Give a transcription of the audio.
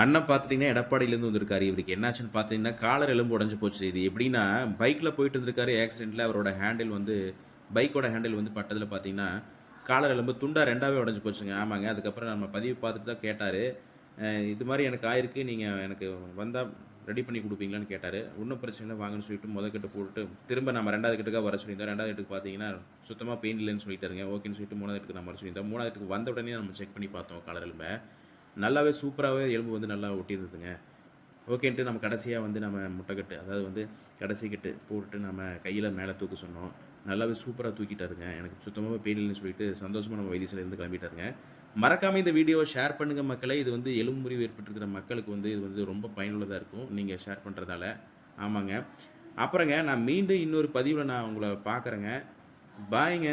அண்ணன் பார்த்துட்டிங்கன்னா எடப்பாடியிலேருந்து வந்திருக்காரு. இவருக்கு என்னாச்சுன்னு பார்த்தீங்கன்னா காலர் எலும்பு உடஞ்சு போச்சு. இது எப்படின்னா பைக்கில் போயிட்டு இருந்திருக்காரு ஆக்சிடென்ட்டில் அவரோட ஹேண்டில் வந்து பைக்கோட ஹேண்டில் வந்து பட்டதில் பார்த்தீங்கன்னா காலர் எலும்பு துண்டா ரெண்டாவே உடஞ்சு போச்சுங்க. ஆமாங்க. அதுக்கப்புறம் நம்ம பதிவு பார்த்துட்டு தான் கேட்டார். இது மாதிரி எனக்கு ஆயிருக்கு. நீங்கள் எனக்கு வந்தால் ரெடி பண்ணி கொடுப்பீங்களான்னு கேட்டார். ஒன்றும் பிரச்சனை இல்லை. வாங்கன்னு சொல்லிட்டு முத கட்டு போட்டு திரும்ப நம்ம ரெண்டாவது கட்டுக்காக வர சொல்லியிருந்தோம். ரெண்டாவது கட்டுக்கு பார்த்தீங்கன்னா சுத்தமாக பெயின் இல்லைன்னு சொல்லிட்டாருங்க. ஓகேன்னு சொல்லிட்டு மூணாவது கட்டுக்கு நம்ம வர சொல்லியிருந்தோம். மூணாவது கட்டுக்கு வந்த உடனே நம்ம செக் பண்ணி பார்த்தோம் காலர் எலும்பை. நல்லாவே சூப்பராகவே எலும்பு வந்து நல்லா ஒட்டியிருந்ததுங்க. ஓகேன்ட்டு நம்ம கடைசியாக வந்து நம்ம முட்டைக்கட்டு அதாவது வந்து கடைசி கட்டு போட்டுட்டு நம்ம கையில் மேலே தூக்க சொன்னோம். நல்லாவே சூப்பராக தூக்கிட்டாருங்க. எனக்கு சுத்தமாக பெயின் இல்லைன்னு சொல்லிட்டு சந்தோஷமாக நம்ம வைத்தியசாலையிலேருந்து கிளம்பிட்டாருங்க. மறக்காமல் இந்த வீடியோவை ஷேர் பண்ணுங்கள் மக்களே. இது வந்து எலும்பு முறிவு ஏற்பட்டிருக்கிற மக்களுக்கு வந்து இது வந்து ரொம்ப பயனுள்ளதாக இருக்கும். நீங்கள் ஷேர் பண்ணுறதால ஆமாங்க. அப்புறங்க நான் மீண்டும் இன்னொரு பதிவில் நான் உங்களை பார்க்குறேங்க. பாய்ங்க